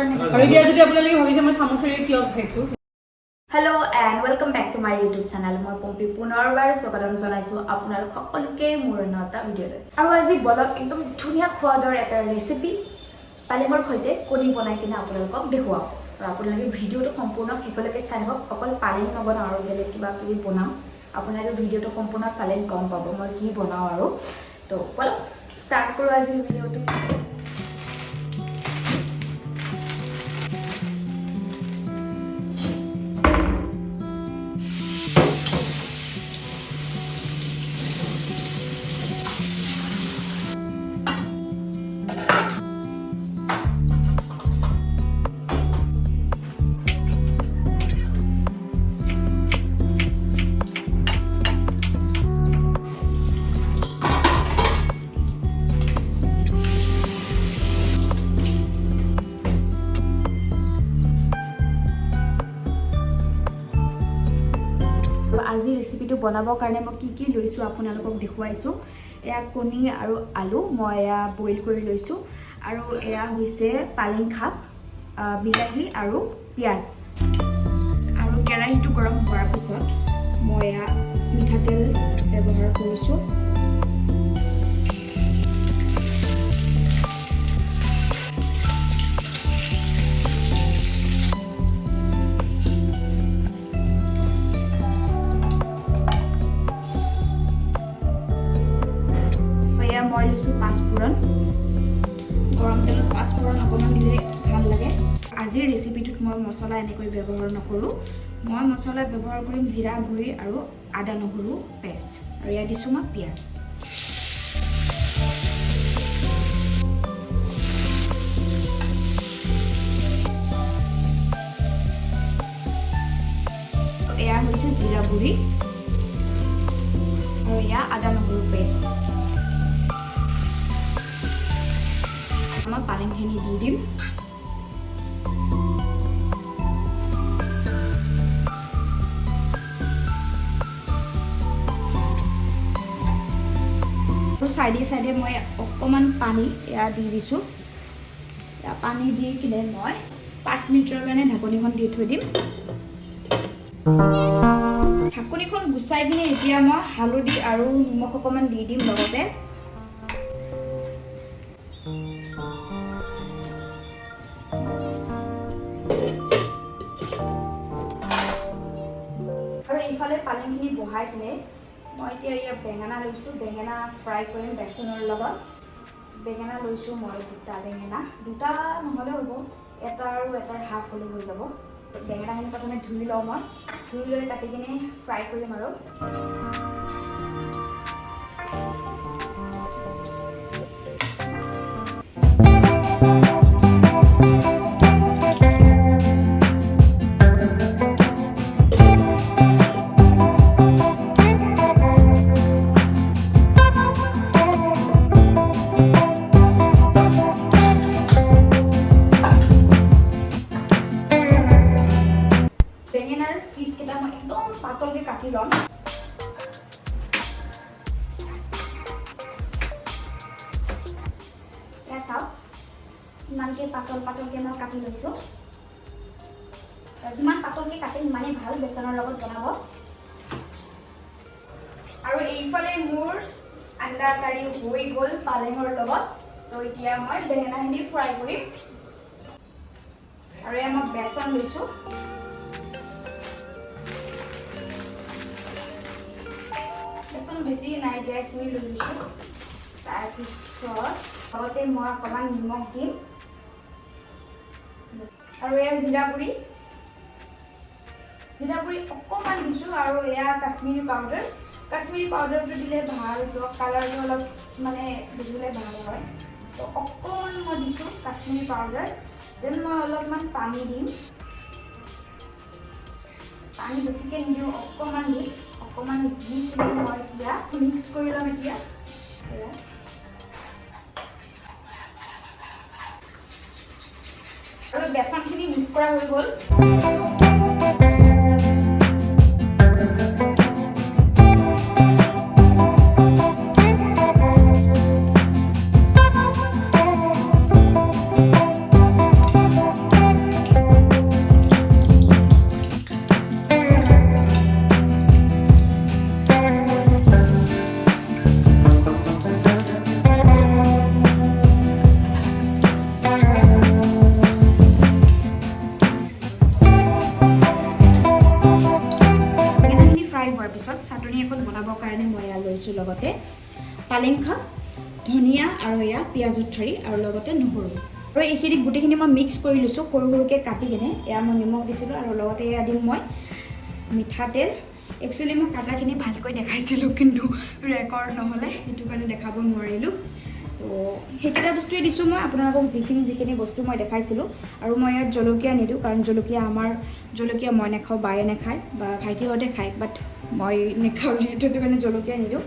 আৰু এতিয়া যদি আপোনালোকে ভাবিছে মই চামুচেৰে কিয় খাইছোঁ। Hello' and welcome back to my YouTube channel মই পম্পী পুনৰবাৰ স্বাগতম জনাইছোঁ আপোনালোক সকলোকে মোৰ অন্য এটা ভিডিঅ'লৈ। আৰু আজি বলক একদম ধুনীয়া সোৱাদৰ এটা ৰেচিপি পালেঙৰ সৈতে কণী বনাই কিনে আপোনালোকক দেখুৱাওঁ। আৰু আপোনালোকে ভিডিঅ'টো সম্পূৰ্ণ শেষলৈকে চাই থাকক। অকল পালেং নবনাওঁ আৰু বেলেগ কিবা কিবি বনাওঁ। আপোনালোকে ভিডিঅ'টো সম্পূৰ্ণ চালে গম পাব মই কি বনাওঁ আৰু। তো বলক ষ্টাৰ্ট কৰোঁ আজিৰ ভিডিঅ'টো। বনাবৰ কাৰণে মই কি কি লৈছোঁ আপোনালোকক দেখুৱাইছোঁ। এয়া কণী আৰু আলু মই এয়া বইল কৰি লৈছোঁ। আৰু এয়া হৈছে পালেং শাক বিলাহী আৰু পিঁয়াজ। আৰু কেৰাহীটো গৰম হোৱাৰ পিছত মই এয়া মিঠাতেল ব্যৱহাৰ কৰিছোঁ। আজিৰ ৰেচিপিটোত মই মছলা এনেকৈ ব্যৱহাৰ নকৰোঁ। মই মছলা ব্যৱহাৰ কৰিম জিৰা, গুড়ি আৰু আদা নহৰু পেষ্ট। আৰু ইয়াত দিছোঁ মই পিঁয়াজ। এয়া হৈছে জিৰা গুড়ি আৰু এয়া আদা নহৰু পেষ্ট। মই পালেংখিনি দি দিম। চাইডে চাইডে মই অকণমান পানী এয়া দি দিছোঁ। পানী দি কিনে মই পাঁচ মিনিটৰ কাৰণে ঢাকনিখন দি থৈ দিম। ঢাকনিখন গুচাই কিনে এতিয়া মই হালধি আৰু নিমখ অকণমান দি দিম লগতে। পালেংখিনি বহাই কিনে মই এতিয়া ইয়াত বেঙেনা লৈছোঁ। বেঙেনা ফ্ৰাই কৰিম বেচনৰ লগত। বেঙেনা লৈছোঁ মই দুটা বেঙেনা। দুটা নহ'লেও হ'ব এটা আৰু এটাৰ হাফ হ'লেও হৈ যাব। বেঙেনাখিনি প্ৰথমে ধুই লওঁ মই। ধুই লৈ কাটি কিনে ফ্ৰাই কৰিম আৰু। মই একদম পাতলকৈ কাটি ইমানকৈ পাতল, পাতলকৈ মই কাটি লৈছোঁ। যিমান পাতলকৈ কাটে সিমানেই ভালো বেচনৰ লগত বনাব। আৰু এইফালে মোৰ আন্দা কাৰী হৈ গ'ল পালেঙৰ লগত। তো এতিয়া মই বেঙেনাখিনি ফ্ৰাই কৰিম। আৰু এয়া মই বেচন লৈছোঁ। বেচন বেছি নাই দিয়া এইখিনি লৈ লৈছোঁ। তাৰপিছত লগতে মই অকণমান নিমখ দিম। আৰু এয়া জিৰা গুড়ি। অকণমান দিছোঁ আৰু এয়া কাশ্মীৰী পাউডাৰ। কাশ্মীৰী পাউডাৰটো দিলে ভালো কালাৰটো অলপ মানে দেখিবলৈ ভালো হয়। তো অকণমান মই দিছোঁ কাশ্মীৰী পাউডাৰ। দেন মই অলপমান পানী দিম। পানী বেছিকৈ নিদিওঁ, অকণমান দিম। অকণমান দি মই এতিয়া। মিক্স কৰি ল'ম এতিয়া। আৰু বেচনখিনি মিক্স কৰা হৈ গ'ল। কৰাৰ পিছত চাটনি এখন বনাবৰ কাৰণে মই ইয়াত লৈছোঁ লগতে পালেং খা ধনিয়া আৰু এয়া পিঁয়াজ উঠাৰি আৰু লগতে নহৰু। আৰু এইখিনি গোটেইখিনি মই মিক্স কৰি লৈছোঁ সৰু সৰুকৈ কাটি কিনে। এয়া মই নিমখ দিছিলোঁ আৰু লগতে এয়া দিম মই মিঠাতেল একচুৱেলি মই কাটাখিনি ভালকৈ দেখাইছিলোঁ কিন্তু ৰেকৰ্ড নহ'লে সেইটো কাৰণে দেখাব নোৱাৰিলোঁ। তো সেইকেইটা বস্তুৱে দিছোঁ মই। আপোনালোকক যিখিনি যিখিনি বস্তু মই দেখাইছিলোঁ আৰু মই ইয়াত জলকীয়া নিদিওঁ, কাৰণ জলকীয়া আমাৰ জলকীয়া মই নাখাওঁ, বায়ে নাখায় বা ভাইটিহঁতে খায় বাট মই নাখাওঁ যিহেতু, সেইটো কাৰণে জলকীয়া নিদিওঁ।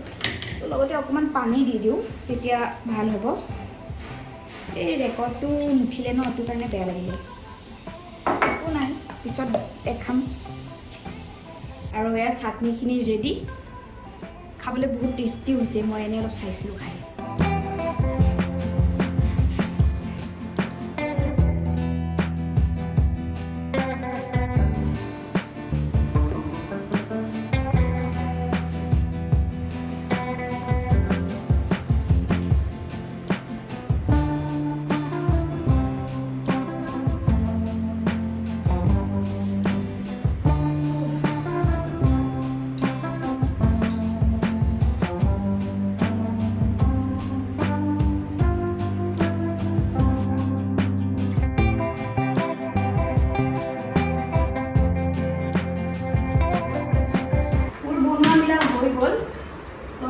লগতে অকণমান পানী দি দিওঁ, তেতিয়া ভালো হ'ব। এই ৰেকৰ্ডটো নুঠিলে ন, সেইটো কাৰণে বেয়া লাগিলে একো নাই, পিছত দেখাম। আৰু এয়া চাটনিখিনি ৰেডি খাবলৈ বহুত টেষ্টি হৈছে, মই এনেই অলপ চাইছিলোঁ খাই।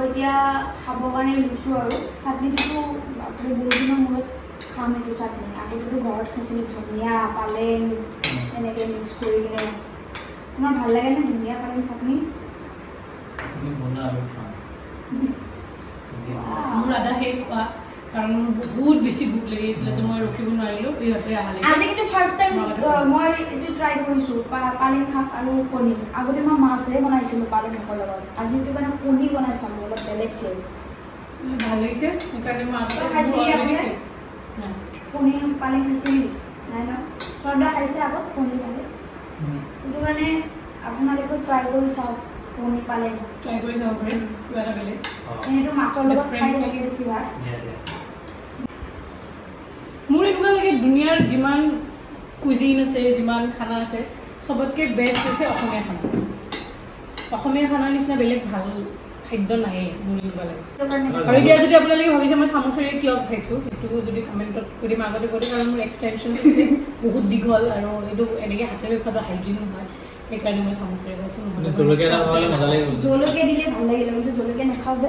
এতিয়া খাবৰ কাৰণে লৈছোঁ আৰু। চাটনিটোতো বাপৰে বহুত দিনৰ মূৰত খাম এইটো চাটনি। আগতেতো ঘৰত খাইছিলোঁ ধনিয়া পালেং এনেকৈ মিক্স কৰি কিনে। তোমাৰ ভাল লাগেনে ধনিয়া পালেং চাটনি? মোৰ আধা শেষ খোৱা। কাৰণ মোৰ বহুত বেছি ভোক লাগি আছিলে তো মই ৰখিব নোৱাৰিলোঁ ইহঁতে আজি অহালৈকে কিন্তু ফাৰ্ষ্ট টাইম মই এইটো ট্ৰাই কৰিছোঁ পালেং শাক আৰু কণী আগতে মই মাছহে বনাইছিলোঁ পালেং শাকৰ লগত। আজি এইটো মানে কণী বনাই চালোঁ অলপ বেলেগকৈ ভাল লাগিছে সেইকাৰণে মই। নাই। কণী পালেং খাইছিল নাই ন? শ্ৰদ্ধা খাইছে আগত কণী পালেং। সেইটো কাৰণে আপোনালোকেও ট্ৰাই কৰি চাওক কণী পালেং। ট্ৰাই কৰি চাব পাৰে কিবা এটা বেলেগ। এনেইতো মাছৰ লগত খাই বেছিভাগ। মোৰ এনেকুৱা লাগে দুনিয়াৰ যিমান কুজিন আছে যিমান খানা আছে চবতকৈ বেষ্ট হৈছে অসমীয়া খানা। অসমীয়া খানাৰ নিচিনা বেলেগ ভাল খাদ্য নায়েই মোৰ এনেকুৱা লাগে। আৰু এতিয়া যদি আপোনালোকে ভাবিছে মই চামুচেৰে কিয় খাইছোঁ সেইটো যদি কমেণ্টত সুধিম আগতে কৰি কাৰণ মোৰ এক্সটেনশ্যন বহুত দীঘল আৰু এইটো এনেকৈ হাতেৰে খোৱাটো হাইজিনো হয় সেইকাৰণে মই চামুচেৰে খাইছোঁ। জলকীয়া দিলে ভাল লাগিলে কিন্তু জলকীয়া নাখাওঁ যে।